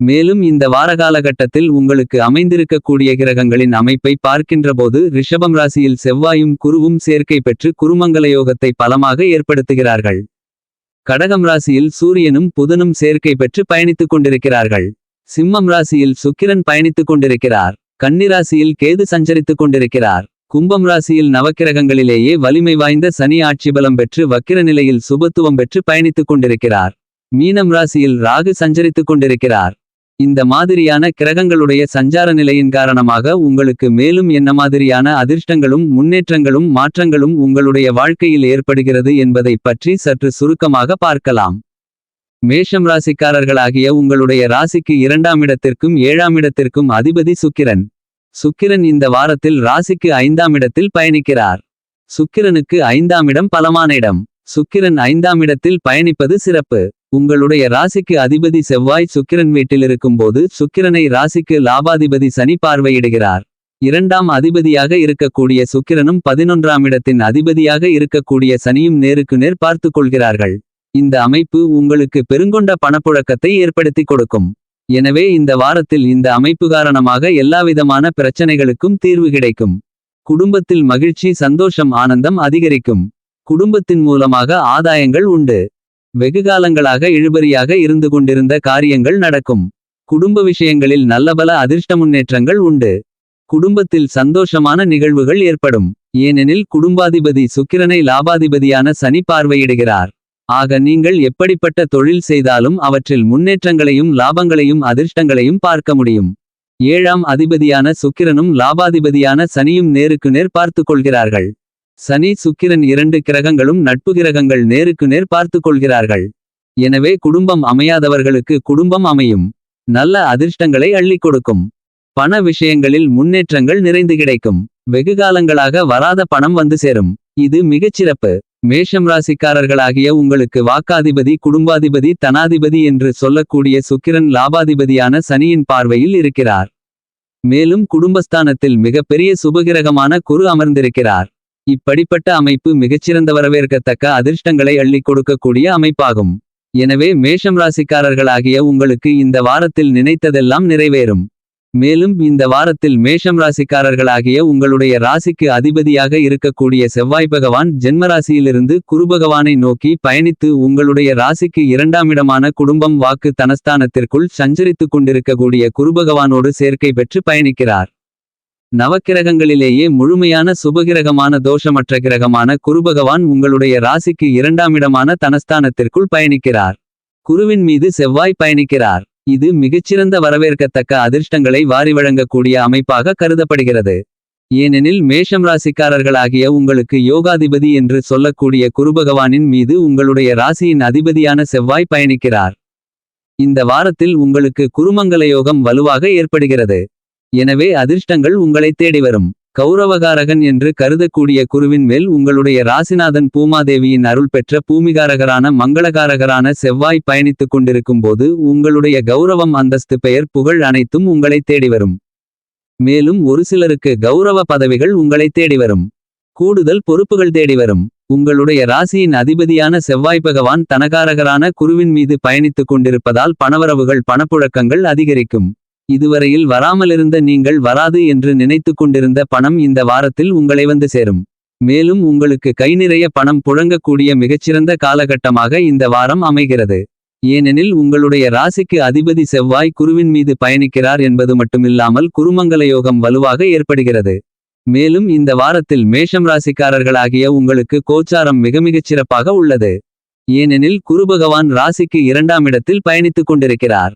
மேலும் இந்த வார காலகட்டத்தில் உங்களுக்கு அமைந்திருக்கக்கூடிய கிரகங்களின் அமைப்பை பார்க்கின்றபோது ரிஷபம் ராசியில் செவ்வாயும் குருவும் சேர்க்கை பெற்று குருமங்கல யோகத்தை பலமாக ஏற்படுத்துகிறார்கள். கடகம் ராசியில் சூரியனும் புதனும் சேர்க்கை பெற்று பயணித்துக் கொண்டிருக்கிறார்கள். சிம்மம் ராசியில் சுக்கிரன் பயணித்துக் கொண்டிருக்கிறார். கன்னிராசியில் கேது சஞ்சரித்துக் கொண்டிருக்கிறார். கும்பம் ராசியில் நவக்கிரகங்களிலேயே வலிமை வாய்ந்த சனி ஆட்சி பலம் பெற்று வக்கிர நிலையில் சுபத்துவம் பெற்று பயணித்துக் கொண்டிருக்கிறார். மீனம் ராசியில் ராகு சஞ்சரித்துக் கொண்டிருக்கிறார். இந்த மாதிரியான கிரகங்களுடைய சஞ்சார நிலையின் காரணமாக உங்களுக்கு மேலும் என்ன மாதிரியான அதிர்ஷ்டங்களும் முன்னேற்றங்களும் மாற்றங்களும் உங்களுடைய வாழ்க்கையில் ஏற்படுகிறது என்பதை பற்றி சற்று சுருக்கமாக பார்க்கலாம். மேஷம் ராசிக்காரர்களாகிய உங்களுடைய ராசிக்கு இரண்டாம் இடத்திற்கும் ஏழாம் இடத்திற்கும் அதிபதி சுக்கிரன். சுக்கிரன் இந்த வாரத்தில் ராசிக்கு ஐந்தாம் இடத்தில் பயணிக்கிறார். சுக்கிரனுக்கு ஐந்தாம் இடம் பலமான இடம். சுக்கிரன் ஐந்தாம் இடத்தில் பயணிப்பது சிறப்பு. உங்களுடைய ராசிக்கு அதிபதி செவ்வாய் சுக்கிரன் வீட்டில் இருக்கும்போது சுக்கிரனை ராசிக்கு லாபாதிபதி சனி பார்வையிடுகிறார். இரண்டாம் அதிபதியாக இருக்கக்கூடிய சுக்கிரனும் பதினொன்றாம் இடத்தின் அதிபதியாக இருக்கக்கூடிய சனியும் நேருக்கு நேர் பார்த்து கொள்கிறார்கள். இந்த அமைப்பு உங்களுக்கு பெருங்கொண்ட பணப்புழக்கத்தை ஏற்படுத்தி கொடுக்கும். எனவே இந்த வாரத்தில் இந்த அமைப்பு காரணமாக எல்லாவிதமான பிரச்சனைகளுக்கும் தீர்வு கிடைக்கும். குடும்பத்தில் மகிழ்ச்சி சந்தோஷம் ஆனந்தம் அதிகரிக்கும். குடும்பத்தின் மூலமாக ஆதாயங்கள் உண்டு. வெகுகாலங்களாக இழுபறியாக இருந்து கொண்டிருந்த காரியங்கள் நடக்கும். குடும்ப விஷயங்களில் நல்லபல அதிர்ஷ்ட முன்னேற்றங்கள் உண்டு. குடும்பத்தில் சந்தோஷமான நிகழ்வுகள் ஏற்படும். ஏனெனில் குடும்பாதிபதி சுக்கிரனை லாபாதிபதியான சனி பார்வையிடுகிறார். ஆக நீங்கள் எப்படிப்பட்ட தொழில் செய்தாலும் அவற்றில் முன்னேற்றங்களையும் லாபங்களையும் அதிர்ஷ்டங்களையும் பார்க்க முடியும். ஏழாம் அதிபதியான சுக்கிரனும் லாபாதிபதியான சனியும் நேருக்கு நேர் பார்த்து கொள்கிறார்கள். சனி சுக்கிரன் இரண்டு கிரகங்களும் நட்பு கிரகங்கள் நேருக்கு நேர் பார்த்து கொள்கிறார்கள். எனவே குடும்பம் அமையாதவர்களுக்கு குடும்பம் அமையும். நல்ல அதிர்ஷ்டங்களை அள்ளிக் கொடுக்கும். பண விஷயங்களில் முன்னேற்றங்கள் நிறைந்து கிடைக்கும். வெகுகாலங்களாக வராத பணம் வந்து சேரும். இது மிகச்சிறப்பு மேஷம் ராசிக்காரர்களாகிய உங்களுக்கு வாக்காதிபதி குடும்பாதிபதி தனாதிபதி என்று சொல்லக்கூடிய சுக்கிரன் லாபாதிபதியான சனியின் பார்வையில் இருக்கிறார். மேலும் குடும்பஸ்தானத்தில் மிகப்பெரிய சுபகிரகமான குரு அமர்ந்திருக்கிறார். இப்படிப்பட்ட அமைப்பு மிகச்சிறந்த வரவேற்கத்தக்க அதிர்ஷ்டங்களை அள்ளிக் கொடுக்கக்கூடிய அமைப்பாகும். எனவே மேஷம் ராசிக்காரர்களாகிய உங்களுக்கு இந்த வாரத்தில் நினைத்ததெல்லாம் நிறைவேறும். மேலும் இந்த வாரத்தில் மேஷம் ராசிக்காரர்களாகிய உங்களுடைய ராசிக்கு அதிபதியாக இருக்கக்கூடிய செவ்வாய் பகவான் ஜென்மராசியிலிருந்து குருபகவானை நோக்கி பயணித்து உங்களுடைய ராசிக்கு இரண்டாம் இடமான குடும்பம் வாக்கு தனஸ்தானத்திற்குள் சஞ்சரித்துக் கொண்டிருக்கக்கூடிய குருபகவானோடு சேர்க்கை பெற்று பயணிக்கிறார். நவக்கிரகங்களிலேயே முழுமையான சுபகிரகமான தோஷமற்ற கிரகமான குருபகவான் உங்களுடைய ராசிக்கு இரண்டாம் இடமான தனஸ்தானத்திற்குள் பயணிக்கிறார். குருவின் மீது செவ்வாய் பயணிக்கிறார். இது மிகச்சிறந்த வரவேற்கத்தக்க அதிர்ஷ்டங்களை வாரி வழங்கக்கூடிய அமைப்பாக கருதப்படுகிறது. ஏனெனில் மேஷம் ராசிக்காரர்களாகிய உங்களுக்கு யோகாதிபதி என்று சொல்லக்கூடிய குருபகவானின் மீது உங்களுடைய ராசியின் அதிபதியான செவ்வாய் பயணிக்கிறார். இந்த வாரத்தில் உங்களுக்கு குருமங்கல யோகம் வலுவாக ஏற்படுகிறது. எனவே அதிர்ஷ்டங்கள் உங்களை தேடி வரும். கௌரவகாரகன் என்று கருதக்கூடிய குருவின் மேல் உங்களுடைய ராசிநாதன் பூமாதேவியின் அருள் பெற்ற பூமிகாரகரான மங்களகாரகரான செவ்வாய் பயணித்துக் கொண்டிருக்கும் போது உங்களுடைய கௌரவம் அந்தஸ்து பெயர் புகழ் அனைத்தும் உங்களை தேடி வரும். மேலும் ஒரு சிலருக்கு கௌரவ பதவிகள் உங்களை தேடி வரும். கூடுதல் பொறுப்புகள் தேடி வரும். உங்களுடைய ராசியின் அதிபதியான செவ்வாய் பகவான் தனகாரகரான குருவின் மீது பயணித்துக் கொண்டிருப்பதால் பணவரவுகள் பணப்புழக்கங்கள் அதிகரிக்கும். இதுவரையில் வராமலிருந்த நீங்கள் வராது என்று நினைத்துக் கொண்டிருந்த பணம் இந்த வாரத்தில் உங்களை வந்து சேரும். மேலும் உங்களுக்கு கை நிறைய பணம் புழங்கக்கூடிய மிகச்சிறந்த காலகட்டமாக இந்த வாரம் அமைகிறது. ஏனெனில் உங்களுடைய ராசிக்கு அதிபதி செவ்வாய் குருவின் மீது பயணிக்கிறார் என்பது மட்டுமில்லாமல் குருமங்கல யோகம் வலுவாக ஏற்படுகிறது. மேலும் இந்த வாரத்தில் மேஷம் ராசிக்காரர்களாகிய உங்களுக்கு கோச்சாரம் மிக மிகச் சிறப்பாக உள்ளது. ஏனெனில் குருபகவான் ராசிக்கு இரண்டாம் இடத்தில் பயணித்துக் கொண்டிருக்கிறார்.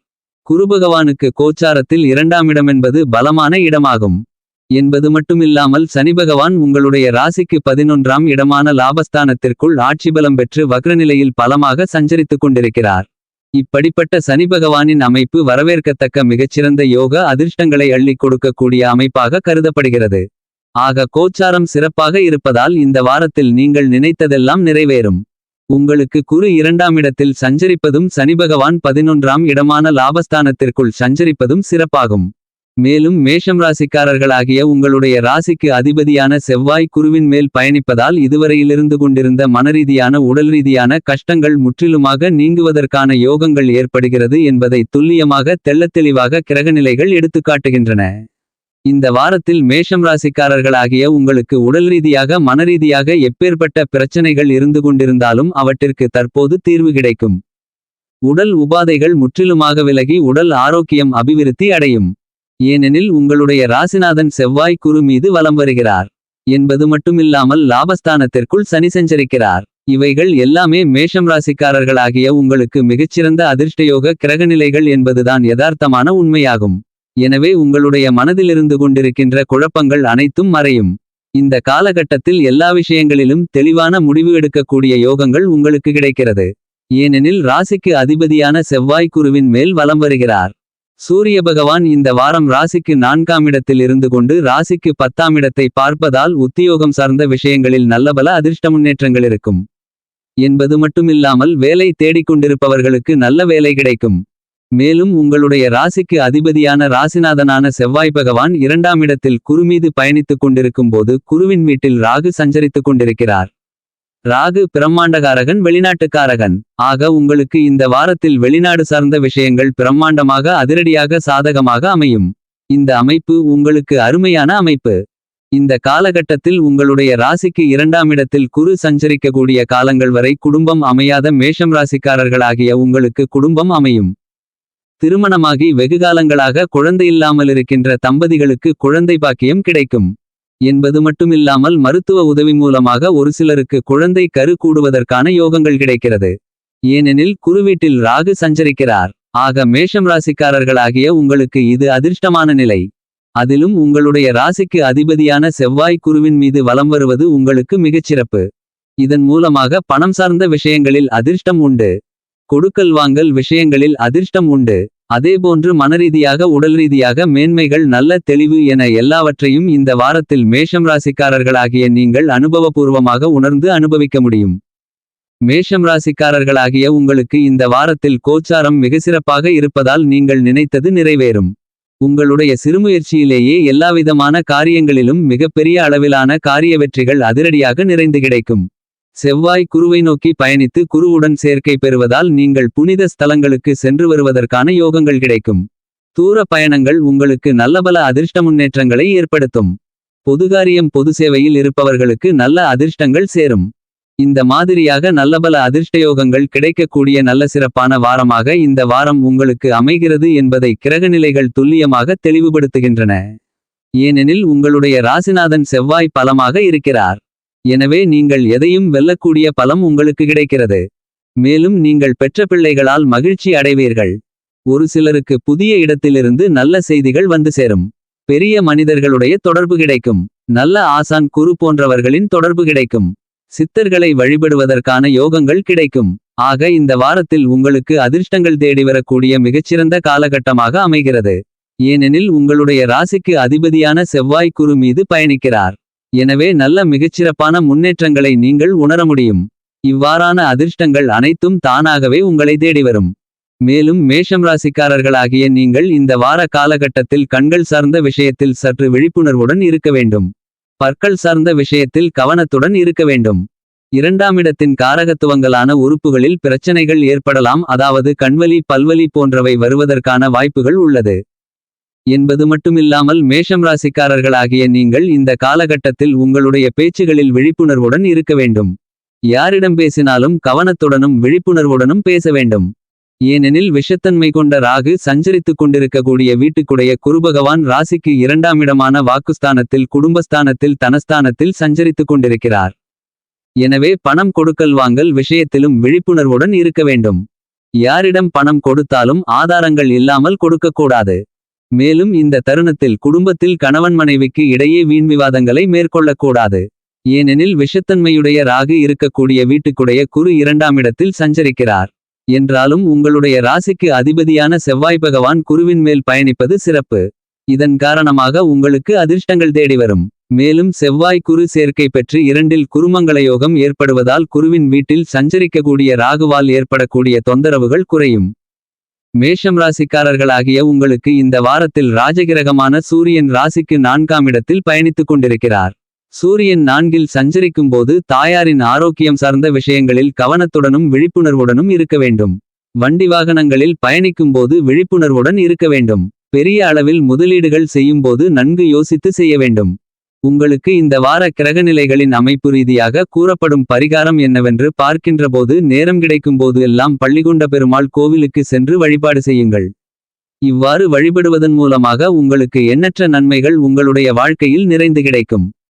குருபகவானுக்கு கோச்சாரத்தில் இரண்டாம் இடமென்பது பலமான இடமாகும். என்பது மட்டுமில்லாமல் சனிபகவான் உங்களுடைய ராசிக்கு பதினொன்றாம் இடமான லாபஸ்தானத்திற்குள் ஆட்சிபலம் பெற்று வக்ரநிலையில் பலமாக சஞ்சரித்துக் கொண்டிருக்கிறார். இப்படிப்பட்ட சனிபகவானின் அமைப்பு வரவேற்கத்தக்க மிகச்சிறந்த யோக அதிர்ஷ்டங்களை அள்ளிக் கொடுக்கக்கூடிய அமைப்பாக கருதப்படுகிறது. ஆக கோச்சாரம் சிறப்பாக இருப்பதால் இந்த வாரத்தில் நீங்கள் நினைத்ததெல்லாம் நிறைவேறும். உங்களுக்கு குரு இரண்டாம் இடத்தில் சஞ்சரிப்பதும் சனிபகவான் பதினொன்றாம் இடமான லாபஸ்தானத்திற்குள் சஞ்சரிப்பதும் சிறப்பாகும். மேலும் மேஷம் ராசிக்காரர்களாகிய உங்களுடைய ராசிக்கு அதிபதியான செவ்வாய் குருவின் மேல் பயணிப்பதால் இதுவரையிலிருந்து கொண்டிருந்த மனரீதியான உடல் ரீதியான கஷ்டங்கள் முற்றிலுமாக நீங்குவதற்கான யோகங்கள் ஏற்படுகிறது என்பதை துல்லியமாக தெள்ளத்தெளிவாக கிரகநிலைகள் எடுத்துக்காட்டுகின்றன. இந்த வாரத்தில் மேஷம் ராசிக்காரர்களாகிய உங்களுக்கு உடல் ரீதியாக மனரீதியாக எப்பேற்பட்ட பிரச்சனைகள் இருந்து கொண்டிருந்தாலும் அவற்றிற்கு தற்போது தீர்வு கிடைக்கும். உடல் உபாதைகள் முற்றிலுமாக விலகி உடல் ஆரோக்கியம் அபிவிருத்தி அடையும். ஏனெனில் உங்களுடைய ராசிநாதன் செவ்வாய் குரு மீது வலம் வருகிறார். என்பது மட்டுமில்லாமல் லாபஸ்தானத்திற்குள் சனி சஞ்சரிக்கிறார். இவைகள் எல்லாமே மேஷம் ராசிக்காரர்களாகிய உங்களுக்கு மிகச்சிறந்த அதிர்ஷ்டயோக கிரகநிலைகள் என்பதுதான் யதார்த்தமான உண்மையாகும். எனவே உங்களுடைய மனதிலிருந்து கொண்டிருக்கின்ற குழப்பங்கள் அனைத்தும் மறையும். இந்த காலகட்டத்தில் எல்லா விஷயங்களிலும் தெளிவான முடிவு எடுக்கக்கூடிய யோகங்கள் உங்களுக்கு கிடைக்கிறது. ஏனெனில் ராசிக்கு அதிபதியான செவ்வாய் குருவின் மேல் வலம் வருகிறார். சூரிய பகவான் இந்த வாரம் ராசிக்கு நான்காம் இடத்தில் இருந்து கொண்டு ராசிக்கு பத்தாம் இடத்தை பார்ப்பதால் உத்தியோகம் சார்ந்த விஷயங்களில் நல்லபல அதிர்ஷ்ட முன்னேற்றங்கள் இருக்கும். என்பது மட்டுமில்லாமல் வேலை தேடிக்கொண்டிருப்பவர்களுக்கு நல்ல வேலை கிடைக்கும். மேலும் உங்களுடைய ராசிக்கு அதிபதியான ராசிநாதனான செவ்வாய் பகவான் இரண்டாம் இடத்தில் குருமீது பயணித்துக் கொண்டிருக்கும் போது குருவின் வீட்டில் ராகு சஞ்சரித்துக் கொண்டிருக்கிறார். ராகு பிரம்மாண்டகாரகன் வெளிநாட்டுக்காரகன். ஆக உங்களுக்கு இந்த வாரத்தில் வெளிநாடு சார்ந்த விஷயங்கள் பிரம்மாண்டமாக அதிரடியாக சாதகமாக அமையும். இந்த அமைப்பு உங்களுக்கு அருமையான அமைப்பு. இந்த காலகட்டத்தில் உங்களுடைய ராசிக்கு இரண்டாம் இடத்தில் குரு சஞ்சரிக்கக்கூடிய காலங்கள் வரை குடும்பம் அமையாத மேஷம் ராசிக்காரர்களாகிய உங்களுக்கு குடும்பம் அமையும். திருமணமாகி வெகுகாலங்களாக குழந்தையில்லாமல் இருக்கின்ற தம்பதிகளுக்கு குழந்தை பாக்கியம் கிடைக்கும். என்பது மட்டுமில்லாமல் மருத்துவ உதவி மூலமாக ஒரு சிலருக்கு குழந்தை கரு கூடுவதற்கான யோகங்கள் கிடைக்கிறது. ஏனெனில் குருவீட்டில் ராகு சஞ்சரிக்கிறார். ஆக மேஷம் ராசிக்காரர்களாகிய உங்களுக்கு இது அதிர்ஷ்டமான நிலை. அதிலும் உங்களுடைய ராசிக்கு அதிபதியான செவ்வாய் குருவின் மீது வலம் வருவது உங்களுக்கு மிகச்சிறப்பு இதன் மூலமாக பணம் சார்ந்த விஷயங்களில் அதிர்ஷ்டம் உண்டு. கொடுக்கல் வாங்கல் விஷயங்களில் அதிர்ஷ்டம் உண்டு. அதேபோன்று மனரீதியாக உடல் ரீதியாக மேன்மைகள் நல்ல தெளிவு என எல்லாவற்றையும் இந்த வாரத்தில் மேஷம் ராசிக்காரர்களாகிய நீங்கள் அனுபவபூர்வமாக உணர்ந்து அனுபவிக்க முடியும். மேஷம் ராசிக்காரர்களாகிய உங்களுக்கு இந்த வாரத்தில் கோச்சாரம் மிக சிறப்பாக இருப்பதால் நீங்கள் நினைத்தது நிறைவேறும். உங்களுடைய சிறுமுயற்சியிலேயே எல்லாவிதமான காரியங்களிலும் மிகப்பெரிய அளவிலான காரிய வெற்றிகள் அதிரடியாக நிறைந்து கிடைக்கும். செவ்வாய் குருவை நோக்கி பயணித்து குருவுடன் சேர்க்கை பெறுவதால் நீங்கள் புனித ஸ்தலங்களுக்கு சென்று வருவதற்கான யோகங்கள் கிடைக்கும். தூர பயணங்கள் உங்களுக்கு நல்லபல அதிர்ஷ்ட முன்னேற்றங்களை ஏற்படுத்தும் பொதுகாரியம் பொது சேவையில் இருப்பவர்களுக்கு நல்ல அதிர்ஷ்டங்கள் சேரும். இந்த மாதிரியாக நல்லபல அதிர்ஷ்டயோகங்கள் கிடைக்கக்கூடிய நல்ல சிறப்பான வாரமாக இந்த வாரம் உங்களுக்கு அமைகிறது என்பதை கிரகநிலைகள் துல்லியமாக தெளிவுபடுத்துகின்றன. ஏனெனில் உங்களுடைய ராசிநாதன் செவ்வாய் பலமாக இருக்கிறார். எனவே நீங்கள் எதையும் வெல்லக்கூடிய பலம் உங்களுக்கு கிடைக்கிறது. மேலும் நீங்கள் பெற்ற பிள்ளைகளால் மகிழ்ச்சி அடைவீர்கள். ஒரு சிலருக்கு புதிய இடத்திலிருந்து நல்ல செய்திகள் வந்து சேரும். பெரிய மனிதர்களுடைய தொடர்பு கிடைக்கும். நல்ல ஆசான் குரு போன்றவர்களின் தொடர்பு கிடைக்கும். சித்தர்களை வழிபடுவதற்கான யோகங்கள் கிடைக்கும். ஆக இந்த வாரத்தில் உங்களுக்கு அதிர்ஷ்டங்கள் தேடி வரக்கூடிய மிகச்சிறந்த காலகட்டமாக அமைகிறது. ஏனெனில் உங்களுடைய ராசிக்கு அதிபதியான செவ்வாய் குரு மீது பயணிக்கிறார். எனவே நல்ல மிகச்சிறப்பான முன்னேற்றங்களை நீங்கள் உணர முடியும். இவ்வாறான அதிர்ஷ்டங்கள் அனைத்தும் தானாகவே உங்களை தேடி வரும் மேலும் மேஷம் ராசிக்காரர்களாகிய நீங்கள் இந்த வார காலகட்டத்தில் கண்கள் சார்ந்த விஷயத்தில் சற்று விழிப்புணர்வுடன் இருக்க வேண்டும். பற்கள் சார்ந்த விஷயத்தில் கவனத்துடன் இருக்க வேண்டும். இரண்டாம் இடத்தின் காரகத்துவங்களான உறுப்புகளில் பிரச்சனைகள் ஏற்படலாம் அதாவது கண்வலி பல்வலி போன்றவை வருவதற்கான வாய்ப்புகள் உள்ளது. என்பது மட்டுமில்லாமல் மேஷம் ராசிக்காரர்களாகிய நீங்கள் இந்த காலகட்டத்தில் உங்களுடைய பேச்சுகளில் விழிப்புணர்வுடன் இருக்க வேண்டும். யாரிடம் பேசினாலும் கவனத்துடனும் விழிப்புணர்வுடனும் பேச வேண்டும். ஏனெனில் விஷத்தன்மை கொண்ட ராகு சஞ்சரித்துக் கொண்டிருக்கக்கூடிய வீட்டுக்குடைய குருபகவான் ராசிக்கு இரண்டாம் இடமான வாக்குஸ்தானத்தில் குடும்பஸ்தானத்தில் தனஸ்தானத்தில் சஞ்சரித்துக் கொண்டிருக்கிறார். எனவே பணம் கொடுக்கல் வாங்கல் விஷயத்திலும் விழிப்புணர்வுடன் இருக்க வேண்டும். யாரிடம் பணம் கொடுத்தாலும் ஆதாரங்கள் இல்லாமல் கொடுக்கக்கூடாது மேலும் இந்த தருணத்தில் குடும்பத்தில் கணவன் மனைவிக்கு இடையே வீண் விவாதங்களை மேற்கொள்ளக்கூடாது. ஏனெனில் விஷத்தன்மையுடைய ராகு இருக்கக்கூடிய வீட்டுக்குடைய குரு இரண்டாம் இடத்தில் சஞ்சரிக்கிறார். என்றாலும் உங்களுடைய ராசிக்கு அதிபதியான செவ்வாய் பகவான் குருவின் மேல் பயணிப்பது சிறப்பு. இதன் காரணமாக உங்களுக்கு அதிர்ஷ்டங்கள் தேடி வரும். மேலும் செவ்வாய் குரு சேர்க்கை பெற்று இரண்டில் குருமங்களயோகம் ஏற்படுவதால் குருவின் வீட்டில் சஞ்சரிக்கக்கூடிய ராகுவால் ஏற்படக்கூடிய தொந்தரவுகள் குறையும். மேஷம் ராசிக்காரர்களாகிய உங்களுக்கு இந்த வாரத்தில் ராஜகிரகமான சூரியன் ராசிக்கு நான்காம் இடத்தில் பயணித்துக் கொண்டிருக்கிறார். சூரியன் நான்கில் சஞ்சரிக்கும்போது தாயாரின் ஆரோக்கியம் சார்ந்த விஷயங்களில் கவனத்துடனும் விழிப்புணர்வுடனும் இருக்க வேண்டும். வண்டி வாகனங்களில் பயணிக்கும்போது விழிப்புணர்வுடன் இருக்க வேண்டும். பெரிய அளவில் முதலீடுகள் செய்யும்போது நன்கு யோசித்து செய்ய வேண்டும். உங்களுக்கு இந்த வார கிரகநிலைகளின் அமைப்பு ரீதியாக கூறப்படும் பரிகாரம் என்னவென்று பார்க்கின்றபோது நேரம் கிடைக்கும்போது எல்லாம் பள்ளிகொண்ட பெருமாள் கோவிலுக்கு சென்று வழிபாடு செய்யுங்கள். இவ்வாறு வழிபடுவதன் மூலமாக உங்களுக்கு எண்ணற்ற நன்மைகள் உங்களுடைய வாழ்க்கையில் நிறைந்து கிடைக்கும்.